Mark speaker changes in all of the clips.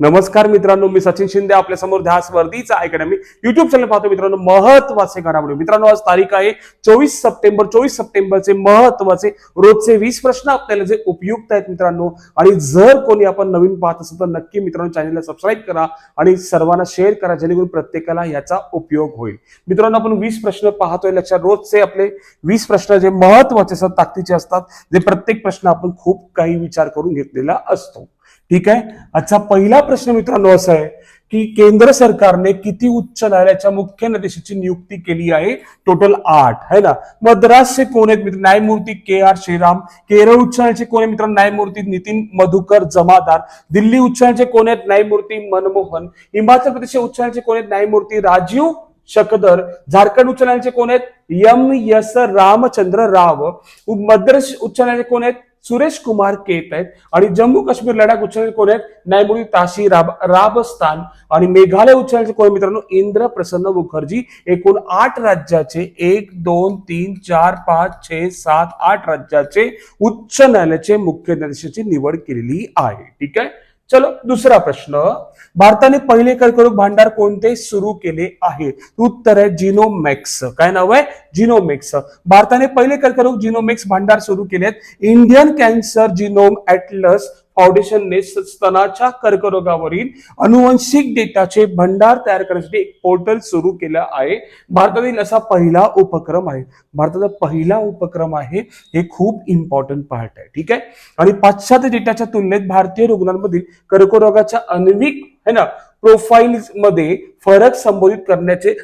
Speaker 1: नमस्कार मित्रांनो मी सचिन शिंदे आपल्यासमोर ध्यास वर्दीचा अकॅडमी युट्यूब चॅनल पाहतो मित्रांनो महत्त्वाचे घडामोडी. मित्रांनो आज तारीख आहे चोवीस सप्टेंबर. चोवीस सप्टेंबरचे महत्त्वाचे रोजचे वीस प्रश्न आपल्याला जे उपयुक्त आहेत मित्रांनो आणि जर कोणी आपण नवीन पाहत असेल तर नक्की मित्रांनो चॅनलला सबस्क्राईब करा आणि सर्वांना शेअर करा जेणेकरून प्रत्येकाला याचा उपयोग होईल. मित्रांनो आपण वीस प्रश्न पाहतोय. लक्षात रोजचे आपले वीस प्रश्न जे महत्त्वाचे असतात ताकदीचे असतात जे प्रत्येक प्रश्न आपण खूप काही विचार करून घेतलेला असतो. ठीक आहे? आजचा पहिला प्रश्न मित्रांनो असा आहे की केंद्र सरकारने किती उच्च न्यायालयाच्या मुख्य न्यायाधीशाची नियुक्ती केली आहे? टोटल आठ है ना? मद्रासचे कोण आहेत मित्र? न्यायमूर्ती के आर श्रीराम केरळ उच्च न्यायालयाचे कोण आहेत मित्रांनो न्यायमूर्ती नितीन मधुकर जमादार दिल्ली उच्च न्यायालयाचे कोण आहेत? न्यायमूर्ती मनमोहन हिमाचल प्रदेश उच्च न्यायालयाचे कोण आहेत? न्यायमूर्ती राजीव शकदर झारखंड उच्च न्यायालयाचे कोण आहेत? एम यस रामचंद्र राव मद्रास उच्च न्यायालयाचे कोण आहेत? सुरेश कुमार केत आहेत आणि जम्मू काश्मीर लडाख उच्च कोण आहेत? न्यायमूर्ती ताशी राब राबस्तान आणि मेघालय उच्च न्यायालयाचे कोण मित्रांनो? इंद्र प्रसन्न मुखर्जी. एकूण आठ राज्याचे एक दोन तीन चार पाच छे सात आठ राज्याचे उच्च न्यायालयाचे मुख्य न्यायाधीशाची निवड केलेली आहे. ठीक आहे? चलो दुसरा प्रश्न. भारताने पहिले कर्करोग भांडार कोणते सुरू केले आहे? उत्तर आहे जिनोमॅक्स. काय नाव आहे? जिनोमेक्स. भारताने पहिले कर्करोग जिनोमेक्स भांडार सुरू केले आहेत इंडियन कॅन्सर जिनोम ऍटलस फाउंडेशनने स्तनाच्या कर्करोगावरील अनुवंशिक डेटाचे भंडार तयार करण्यासाठी एक पोर्टल सुरू केलं आहे. भारतातील असा पहिला उपक्रम आहे. भारताचा पहिला उपक्रम आहे. हे खूप इम्पॉर्टंट पार्ट आहे. ठीक आहे? आणि पाश्चात्य डेटाच्या तुलनेत भारतीय रुग्णांमधील कर्करोगाच्या अन्विक है ना प्रोफाईल मध्ये फरक संबोधित करण्याचे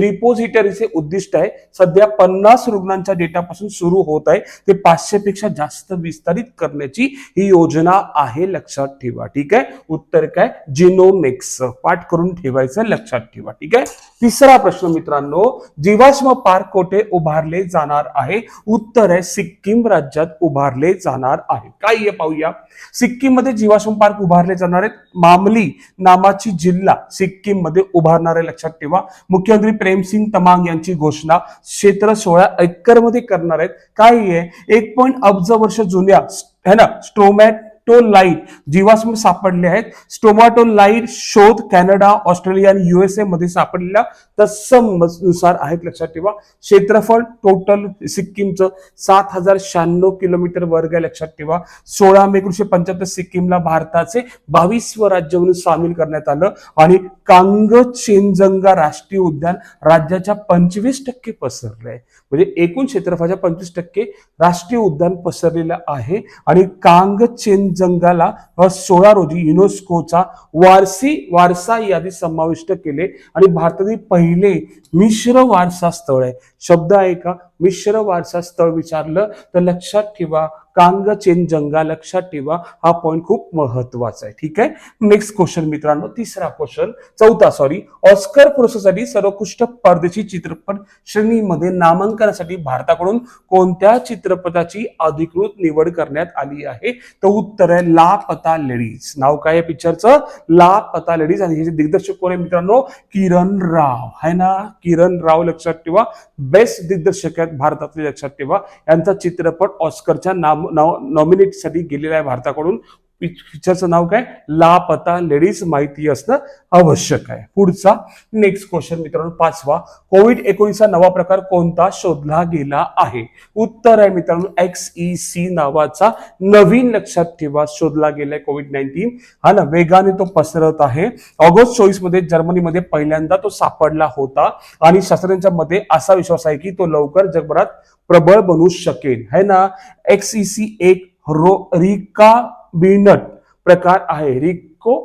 Speaker 1: रिपोजिटरीचे उद्दिष्ट आहे. सध्या पन्नास रुग्णांच्या डेटापासून सुरू होत आहे. ते पाचशे पेक्षा जास्त विस्तारित करण्याची ही योजना आहे लक्षात ठेवा. ठीक आहे? उत्तर काय? जिनोमिक्स पाठ करून ठेवायचं लक्षात ठेवा. ठीक आहे? तिसरा प्रश्न मित्रांनो जीवाश्म पार्क कोठे उभारले जाणार आहे? उत्तर आहे सिक्कीम राज्यात उभारले जाणार आहे. काय हे पाहूया. सिक्कीममध्ये जीवाश्म पार्क उभारले जाणार आहेत. मामली नामाची जिल्हा सिक्कीममध्ये उभारणार आहे लक्षात ठेवा. मुख्यमंत्री प्रेमसिंग तमांग यांची घोषणा क्षेत्र सोळा एकरमध्ये करणार आहेत. काय आहे एक पॉईंट अब्ज वर्ष जुन्या है ना स्टोमॅटो लाइट जीवाश्म सापडले आहेत. स्टोमॅटो लाइट शोध कॅनडा ऑस्ट्रेलिया आणि युएसए मध्ये सापडलेल्या तत्समनुसार आहेत लक्षात ठेवा. क्षेत्रफळ टोटल सिक्कीमचं सात हजार शहाण्णव किलोमीटर वर्ग आहे लक्षात ठेवा. सोळा मे एकोणीशे पंच्याहत्तर सिक्कीमला भारताचे बावीसवं राज्य म्हणून सामील करण्यात आलं. आणि कांग चेनजंगा राष्ट्रीय उद्यान राज्याच्या पंचवीस टक्के पसरले आहे. म्हणजे एकूण क्षेत्रफळाच्या पंचवीस टक्के राष्ट्रीय उद्यान पसरलेलं आहे. आणि कांग चेनजंगाला सोळा रोजी युनेस्कोचा वारसी वारसा यादी समाविष्ट केले. आणि भारतातील पहिले मिश्र वारसा स्थळ आहे. शब्द आहे का? मिश्र वारसा स्थळ विचारलं तर लक्षात ठेवा कांग चेनजंगा लक्षात ठेवा हा पॉईंट खूप महत्त्वाचा आहे. ठीक आहे? नेक्स्ट क्वेश्चन मित्रांनो तिसरा क्वेश्चन चौथा सॉरी ऑस्कर पुरस्कारासाठी सर्वोत्कृष्ट परदेशी चित्रपट श्रेणीमध्ये नामांकनासाठी भारताकडून कोणत्या चित्रपटाची अधिकृत निवड करण्यात आली आहे? तर उत्तर आहे लापता लेडीज. नाव काय आहे पिक्चरचं लापता लेडीज. आणि हे दिग्दर्शक कोण आहे मित्रांनो? किरण राव. आहे ना? किरण राव लक्षात ठेवा. बेस्ट दिग्दर्शक आहेत भारतातले लक्षात ठेवा. यांचा चित्रपट ऑस्करच्या नाम नॉमिनेट गेलेला आहे भारताकडून. पिक्चरचं नाव काय? लापता लेडीज माहिती असणं आवश्यक आहे. पुढचा नेक्स्ट क्वेश्चन मित्रांनो पाचवा. कोविड एकोणीसचा नवा प्रकार कोणता शोधला गेला आहे? उत्तर आहे मित्रांनो एक्स ई सी नावाचा नवीन लक्षात ठेवा शोधला गेलाय कोविड नाईन्टीन हा ना वेगाने तो पसरत आहे. ऑगस्ट चोवीसमध्ये जर्मनीमध्ये पहिल्यांदा तो सापडला होता. आणि शास्त्रज्ञांच्या मध्ये असा विश्वास आहे की तो लवकर जगभरात प्रबळ बनू शकेल. है ना? एक्स ई सी एक रो रिका बिनट प्रकार आहे. रिको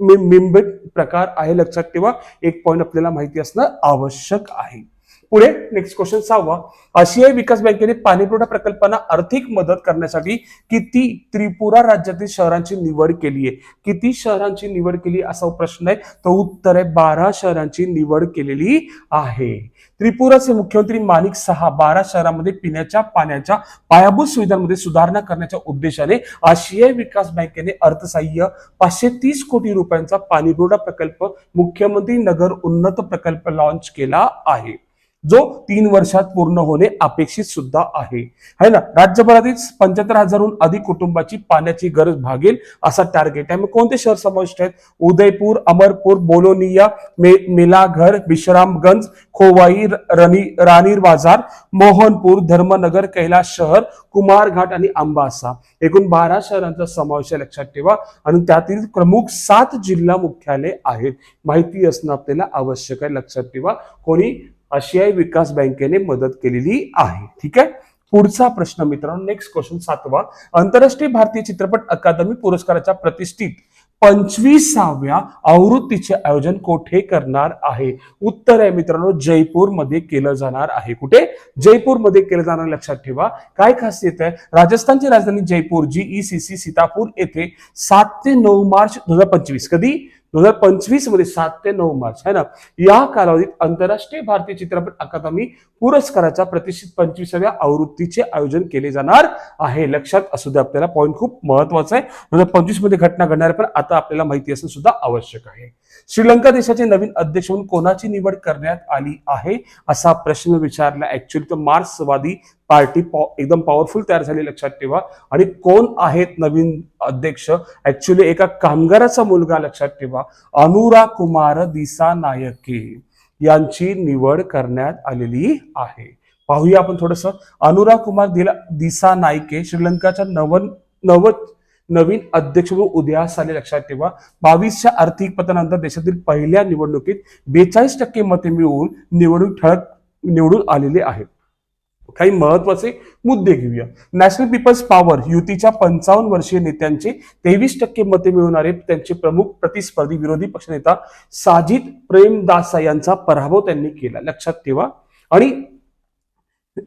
Speaker 1: मिंबिट प्रकार आहे लक्षात ठेवा. एक पॉईंट आपल्याला माहिती असणं आवश्यक आहे. पुढे नेक्स्ट क्वेश्चन सहावा. आशियाई विकास बँकेने पाणीपुरवठा प्रकल्पांना आर्थिक मदत करण्यासाठी किती त्रिपुरा राज्यातील शहरांची निवड केली आहे किती शहरांची निवड केली असा प्रश्न आहे. तो उत्तर आहे बारा शहरांची निवड केलेली आहे. त्रिपुराचे मुख्यमंत्री माणिक सहा बारा शहरांमध्ये पिण्याच्या पाण्याच्या पायाभूत सुविधांमध्ये सुधारणा करण्याच्या उद्देशाने आशियाई विकास बँकेने अर्थसहाय्य पाचशे तीस कोटी रुपयांचा पाणीपुरवठा प्रकल्प मुख्यमंत्री नगर उन्नत प्रकल्प लॉन्च केला आहे. जो तीन वर्षात पूर्ण होणे अपेक्षित सुद्धा आहे. है ना? राज्यभरातील पंच्याहत्तर हजारहून अधिक कुटुंबाची पाण्याची गरज भागेल असा टार्गेट आहे. मग कोणते शहर समाविष्ट आहेत? उदयपूर अमरपूर बोलोनिया मे मेलाघर विश्रामगंज खोवाई रणी राणीर बाजार मोहनपूर धर्मनगर कैलास शहर कुमारघाट आणि अंबासा. एकूण बारा शहरांचा समावेश आहे लक्षात ठेवा. आणि त्यातील प्रमुख सात जिल्हा मुख्यालय आहेत. माहिती असणं आपल्याला आवश्यक आहे. लक्षात ठेवा. कोणी आशियाई विकास बँकेने मदत केलेली आहे. ठीक आहे? पुढचा प्रश्न मित्रांनो नेक्स्ट क्वेश्चन सातवा. आंतरराष्ट्रीय भारतीय चित्रपट अकादमी पुरस्काराच्या प्रतिष्ठित पंचवीसाव्या आवृत्तीचे आयोजन कोठे करणार आहे? उत्तर आहे मित्रांनो जयपूरमध्ये केलं जाणार आहे. कुठे? जयपूरमध्ये केलं जाणार लक्षात ठेवा. काय खासियत आहे? राजस्थानची राजधानी Jaipur G E C C Sitapur येथे सात ते नऊ मार्च दोन हजार पंचवीस. कधी? दोन हजार पंचवीसमध्ये सात ते नऊ मार्च है ना? या कालावधीत आंतरराष्ट्रीय भारतीय चित्रपट अकादमी पुरस्काराच्या प्रतिष्ठित पंचवीसाव्या आवृत्तीचे आयोजन केले जाणार आहे. लक्षात असू दे आपल्याला पॉईंट खूप महत्त्वाचा आहे. दोन हजार पंचवीसमध्ये घटना घडणार पण आता आपल्याला माहिती असणं सुद्धा आवश्यक आहे. श्रीलंका देशाचे नवीन अध्यक्ष म्हणून कोणाची निवड करण्यात आली आहे? असा प्रश्न विचारला. ऍक्च्युली तर मार्क्सवादी पार्टी पॉ- एकदम पॉवरफुल तयार झाली लक्षात ठेवा. आणि कोण आहेत नवीन अध्यक्ष? ऍक्च्युली एका कामगाराचा मुलगा लक्षात ठेवा. अनुरा कुमार दिसा नायके यांची निवड करण्यात आलेली आहे. पाहूया आपण थोडस. अनुरा कुमार दिला दिसा नायके श्रीलंकाच्या नव नव नवीन अध्यक्ष म्हणून उदयास आले लक्षात ठेवा. बावीसच्या आर्थिक पतनानंतर देशातील पहिल्या निवडणुकीत बेचाळीस टक्के मते मिळवून निवडणूक ठळक निवडून आलेले आहेत. काही महत्त्वाचे मुद्दे घेऊया. नॅशनल पीपल्स पॉवर युतीच्या पंचावन्न वर्षीय नेत्यांचे तेवीस टक्के मते मिळवणारे त्यांचे प्रमुख प्रतिस्पर्धी विरोधी पक्षनेता साजिद प्रेमदासा यांचा पराभव त्यांनी केला. लक्षात ठेवा. आणि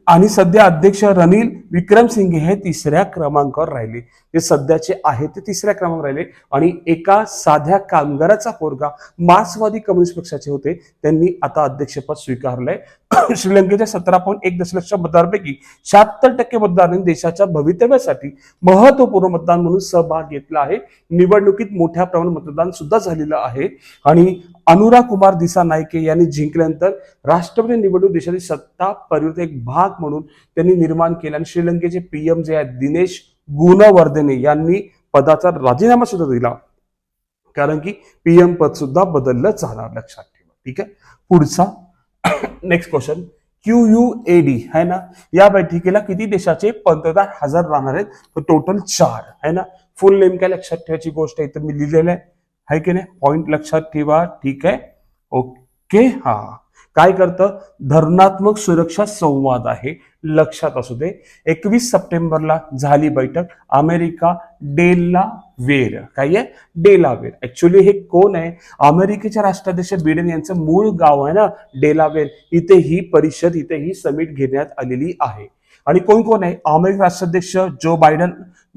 Speaker 1: आणि सध्या अध्यक्ष रनिल विक्रमसिंघे हे तिसऱ्या क्रमांकावर राहिले. जे सध्याचे आहेत ते तिसऱ्या क्रमांकावर राहिले. आणि एका साध्या कामगाराचा पोरगा मार्क्सवादी कम्युनिस्ट पक्षाचे होते. त्यांनी आता अध्यक्षपद स्वीकारलंय. श्रीलंकेच्या सतरा पॉईंट एक दशलक्ष मतदारांपैकी शहात्तर टक्के मतदारांनी देशाच्या भवितव्यासाठी महत्त्वपूर्ण मतदान म्हणून सहभाग घेतला आहे. निवडणुकीत मोठ्या प्रमाणात मतदान सुद्धा झालेलं आहे. आणि अनुरा कुमार दिसा नायके यांनी जिंकल्यानंतर राष्ट्रपती निवडणूक देशातील सत्ता परिवर्तन एक भाग म्हणून त्यांनी निर्माण केला. आणि श्रीलंकेचे पीएम जे आहेत दिनेश गुणवर्धने यांनी पदाचा राजीनामा सुद्धा दिला. कारण की पीएम पद सुद्धा बदललं जाणार लक्षात ठेवा. ठीक आहे? पुढचा next question Q U A D है ना? या बैठकीला किती देशाचे पंतप्रधान हजर राहणार आहेत? तर टोटल चार है ना? फुल नेम काय लक्षात ठेवायची गोष्ट आहे? इथं मी लिहिलेलं आहे. है की नाही? पॉइंट लक्षात ठेवा. ठीक आहे? ओके हा. काय करतं? धरणात्मक सुरक्षा संवाद आहे. लक्षात असू दे. एकवीस सप्टेंबरला झाली बैठक. अमेरिका डेला वेर. काय आहे? डेलावेर ऍक्च्युली हे कोण आहे? अमेरिकेच्या राष्ट्राध्यक्ष बिडेन यांचं मूळ गाव आहे ना डेलावेर इथे ही परिषद इथे ही समिट घेण्यात आलेली आहे. आणि कोण कोण आहे? अमेरिका राष्ट्राध्यक्ष जो बायडन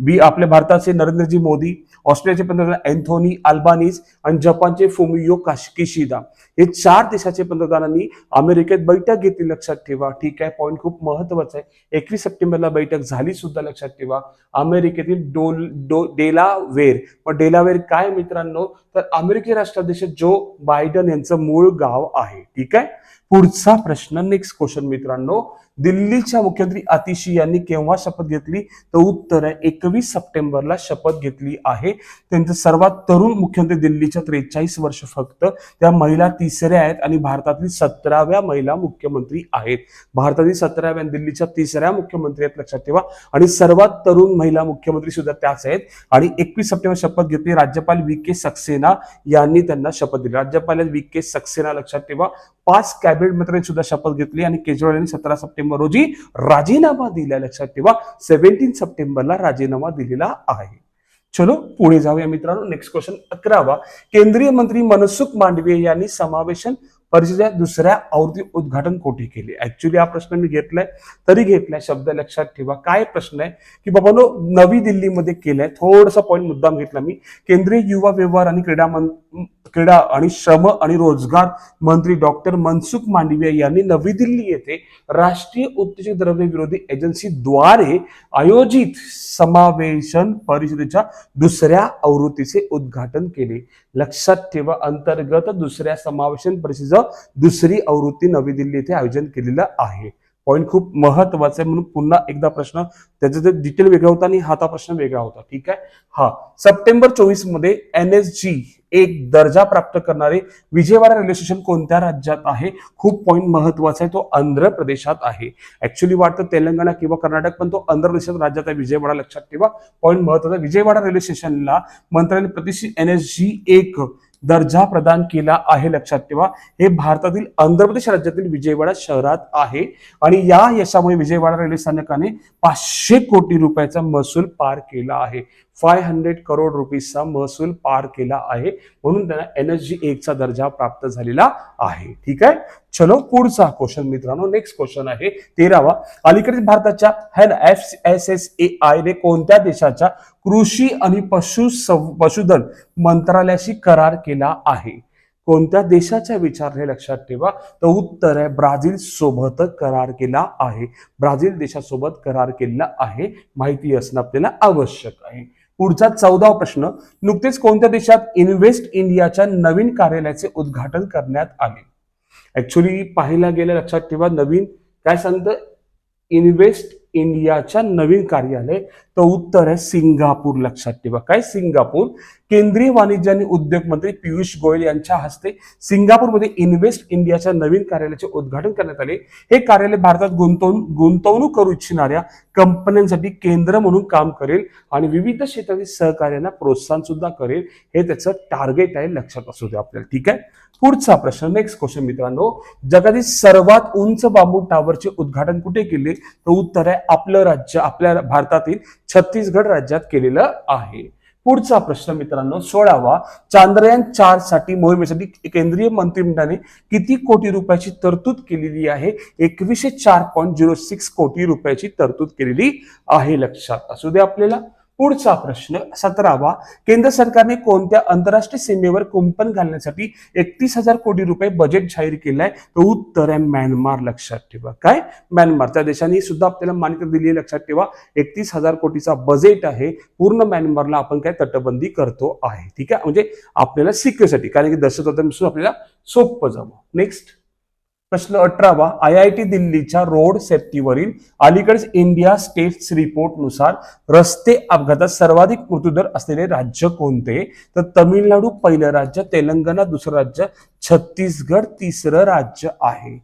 Speaker 1: बी आपल्या भारताचे नरेंद्रजी मोदी ऑस्ट्रेलियाचे पंतप्रधान अँथोनी अल्बानीज आणि जपानचे फुमियो काशकिशिदा हे चार देशाचे पंतप्रधानांनी अमेरिकेत बैठक घेतली लक्षात ठेवा. ठीक आहे पॉईंट खूप महत्त्वाचा आहे. एकवीस सप्टेंबरला बैठक झाली सुद्धा लक्षात ठेवा. अमेरिकेतील डोल डो डेलावेर. मग डेलावेर काय मित्रांनो? तर अमेरिकी राष्ट्राध्यक्ष जो बायडन यांचं मूळ गाव आहे. ठीक आहे? पुढचा प्रश्न नेक्स्ट क्वेश्चन मित्रांनो. दिल्लीच्या मुख्यमंत्री अतिशी यांनी केव्हा शपथ घेतली? तर उत्तर आहे एकवीस सप्टेंबरला शपथ घेतली आहे. त्यांचं सर्वात तरुण मुख्यमंत्री दिल्लीच्या त्रेचाळीस वर्ष फक्त. त्या महिला तिसऱ्या आहेत आणि भारतातील सतराव्या महिला मुख्यमंत्री आहेत. भारतातील सतराव्या आणि दिल्लीच्या तिसऱ्या मुख्यमंत्री आहेत लक्षात ठेवा. आणि सर्वात तरुण महिला मुख्यमंत्री सुद्धा त्याच आहेत. आणि एकवीस सप्टेंबर शपथ घेतली राज्यपाल व्ही के सक्सेना यांनी त्यांना शपथ दिली. राज्यपाल व्ही के सक्सेना लक्षात ठेवा. पाच कॅबिनेट मंत्र्यांनी सुद्धा शपथ घेतली आणि केजरीवाल यांनी सतरा सप्टेंबर रोजी राजीनामा दिला लक्षात ठेवा सेव्हन्टीन सप्टेंबरला राजीनामा दिलेला आहे. चलो पुढे जाऊया मित्रांनो. नेक्स्ट क्वेश्चन अकरावा. केंद्रीय मंत्री मनसुख मांडवीय यांनी समावेशन परिषदेच्या दुसऱ्या आवृत्ती उद्घाटन कोठे केले? ऍक्च्युली हा प्रश्न मी घेतलाय तरी घेतलाय शब्द लक्षात ठेवा. काय प्रश्न आहे? की बाबानो नवी दिल्लीमध्ये केलाय थोडासा पॉईंट मुद्दाम घेतला मी. केंद्रीय युवा व्यवहार आणि क्रीडा मं क्रीडा आणि श्रम आणि रोजगार मंत्री डॉक्टर मनसुख मांडविया यांनी नवी दिल्ली येथे राष्ट्रीय उत्तेजक द्रव्य विरोधी एजन्सीद्वारे आयोजित समावेशन परिषदेच्या दुसऱ्या आवृत्तीचे उद्घाटन केले. लक्षात ठेवा अंतर्गत दुसऱ्या समावेशन परिषदेचं दुसरी आवृत्ती नवी दिल्ली येथे आयोजन केलेलं आहे. पॉईंट खूप महत्त्वाचा आहे म्हणून पुन्हा एकदा प्रश्न त्याचं ते डिटेल वेगळा होता आणि हाता प्रश्न वेगळा होता ठीक आहे? हा सप्टेंबर चोवीसमध्ये एन एस जी एक दर्जा प्राप्त करणारे विजयवाडा रेल्वे स्टेशन कोणत्या राज्यात आहे? खूप पॉईंट महत्त्वाचा आहे तो आंध्र प्रदेशात आहे. ऍक्च्युली वाटतं तेलंगणा किंवा कर्नाटक पण तो आंध्र प्रदेशात राज्यात आहे विजयवाडा लक्षात ठेवा. पॉईंट महत्त्वाचा विजयवाडा रेल्वे स्टेशनला मंत्र्यांनी प्रतिष्ठित एन एस जी एक दर्जा प्रदान केला आहे लक्षात ठेवा. हे भारतातील आंध्र प्रदेश राज्यातील विजयवाडा शहरात आहे. आणि या यशामुळे विजयवाडा रेल्वे स्थानकाने पाचशे कोटी रुपयाचा महसूल पार केला आहे. फाय हंड्रेड करोड रुपीजचा महसूल पार केला आहे. म्हणून त्यांना एन एस जी एकचा दर्जा प्राप्त झालेला आहे. ठीक आहे? चलो पुढचा क्वेश्चन मित्रांनो. नेक्स्ट क्वेश्चन आहे तेरावा. अलीकडेच भारताच्या हॅन F S S A I ने कोणत्या देशाच्या कृषी आणि पशु सं- पशुधन मंत्रालयाशी करार केला आहे? कोणत्या देशाच्या विचारने लक्षात ठेवा. तर उत्तर आहे ब्राझील सोबत करार केला आहे. ब्राझील देशासोबत करार केलेला आहे. माहिती असणं आपल्याला आवश्यक आहे. पुढचा चौदा प्रश्न नुकतेच कोणत्या देशात इन्व्हेस्ट इंडियाच्या नवीन कार्यालयाचे उद्घाटन करण्यात आले? ऍक्च्युली पाहायला गेलं लक्षात ठेवा नवीन काय सांगतं? इन्व्हेस्ट इंडियाच्या नवीन कार्यालय. तर उत्तर आहे सिंगापूर लक्षात ठेवा. काय सिंगापूर? केंद्रीय वाणिज्य आणि उद्योग मंत्री पियुष गोयल यांच्या हस्ते सिंगापूरमध्ये इन्व्हेस्ट इंडियाच्या नवीन कार्यालयाचे उद्घाटन करण्यात आले. हे कार्यालय भारतात गुंतवणूक गुंतवणूक करू इच्छिणाऱ्या कंपन्यांसाठी केंद्र म्हणून काम करेल आणि विविध क्षेत्रातील सहकार्यांना प्रोत्साहन सुद्धा करेल. हे त्याचं टार्गेट आहे लक्षात असू दे आपल्याला. ठीक आहे? पुढचा प्रश्न नेक्स्ट क्वेश्चन मित्रांनो. जगातील सर्वात उंच बांबू टावरचे उद्घाटन कुठे केले? तर उत्तर आहे आपलं राज्य आपल्या भारतातील छत्तीसगड राज्यात केलेलं आहे. पुढचा प्रश्न मित्रांनो सोळावा. चांद्रयान चारसाठी मोहिमेसाठी केंद्रीय मंत्रिमंडळाने किती कोटी रुपयाची तरतूद केलेली आहे? एकवीसशे चार पॉईंट झिरो सिक्स कोटी रुपयाची तरतूद केलेली आहे लक्षात. असू दे आपल्याला. पुढचा प्रश्न सतरावा. केंद्र सरकारने कोणत्या आंतरराष्ट्रीय सीमेवर कुंपण घालण्यासाठी एकतीस हजार कोटी रुपये बजेट जाहीर केलंय? तर उत्तर आहे म्यानमार. लक्षात ठेवा. काय? म्यानमार. त्या देशाने सुद्धा आपल्याला मान्यता दिली आहे लक्षात ठेवा. एकतीस हजार कोटीचा बजेट आहे. पूर्ण म्यानमारला आपण काय तटबंदी करतो आहे. ठीक आहे? म्हणजे आपल्याला सिक्युरिटी कारण की दहशतवादापासून आपल्याला सोपं जावं. नेक्स्ट प्रश्न अठरावा आय आय टी दिल्लीच्या रोड सेफ्टीवरील अलीकडेच इंडिया स्टेट्स रिपोर्टनुसार रस्ते अपघातात सर्वाधिक मृत्यूदर असलेले राज्य कोणते? तर तमिळनाडू पहिलं राज्य तेलंगणा दुसरं राज्य छत्तीसगड तिसरं राज्य आहे.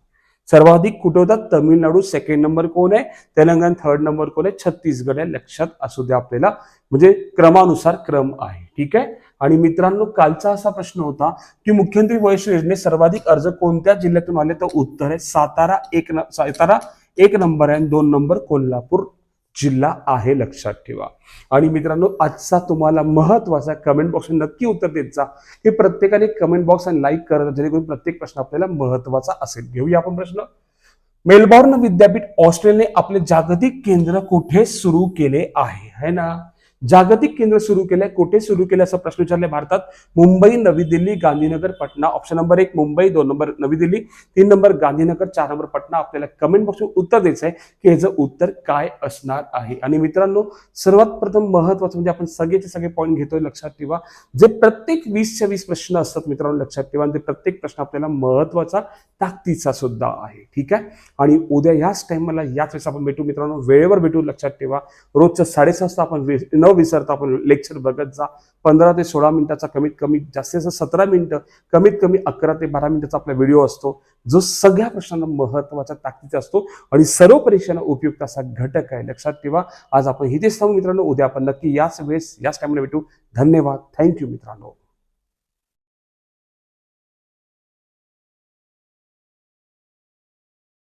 Speaker 1: सर्वाधिक कुठे होतात तमिळनाडू सेकंड नंबर कोण आहे? तेलंगणा थर्ड नंबर कोण आहे? छत्तीसगड आहे. लक्षात असू द्या आपल्याला. म्हणजे क्रमानुसार क्रम आहे. ठीक आहे? आणि मित्रांनो कालचा असा प्रश्न होता की मुख्यमंत्री वयस्क योजनेत सर्वाधिक अर्ज कोणत्या जिल्ह्यातून आले? तर उत्तर आहे सातारा एक सातारा एक नंबर आहे आणि दोन नंबर कोल्हापूर जिल्हा आहे लक्षात ठेवा. आणि मित्रांनो आजचा तुम्हाला महत्त्वाचा कमेंट बॉक्स नक्की उत्तर देत जा. हे प्रत्येकाने कमेंट बॉक्स आणि लाईक करत जेणेकरून प्रत्येक प्रश्न आपल्याला महत्त्वाचा असेल. घेऊया आपण प्रश्न. मेलबॉर्न विद्यापीठ ऑस्ट्रेलियाने आपले जागतिक केंद्र कुठे सुरू केले आहे? है ना? जागतिक केंद्र सुरू केलंय कुठे सुरू केलं असा प्रश्न विचारलाय भारतात? मुंबई नवी दिल्ली गांधीनगर पटना. ऑप्शन नंबर एक मुंबई दोन नंबर नवी दिल्ली तीन नंबर गांधीनगर चार नंबर पटना. आपल्याला कमेंट बॉक्सवर उत्तर द्यायचं आहे की ह्याचं उत्तर काय असणार आहे. आणि मित्रांनो सर्वात प्रथम महत्वाचं म्हणजे आपण सगळेचे सगळे पॉईंट घेतोय लक्षात ठेवा. जे प्रत्येक वीसच्या वीस प्रश्न असतात मित्रांनो लक्षात ठेवा. आणि ते प्रत्येक प्रश्न आपल्याला महत्त्वाचा ताकदीचा सुद्धा आहे. ठीक आहे? आणि उद्या याच टाइमला याच वेळेस आपण भेटू मित्रांनो. वेळेवर भेटू लक्षात ठेवा. रोजच्या साडेसहा आपण नऊ विसरता. आपण लेक्चर बघत जा. पंधरा ते सोळा मिनिटाचा कमीत कमी जास्तीत जास्त सतरा मिनिटं कमीत कमी अकरा ते बारा मिनिटाचा आपला व्हिडिओ असतो जो सगळ्या प्रश्नांना महत्त्वाचा ताकदीचा असतो आणि सर्व परीक्षांना उपयुक्त असा घटक आहे. लक्षात ठेवा आज आपण इथेच थांबू मित्रांनो. उद्या आपण नक्की याच वेळेस याच टाइमला भेटू. धन्यवाद. थँक्यू मित्रांनो.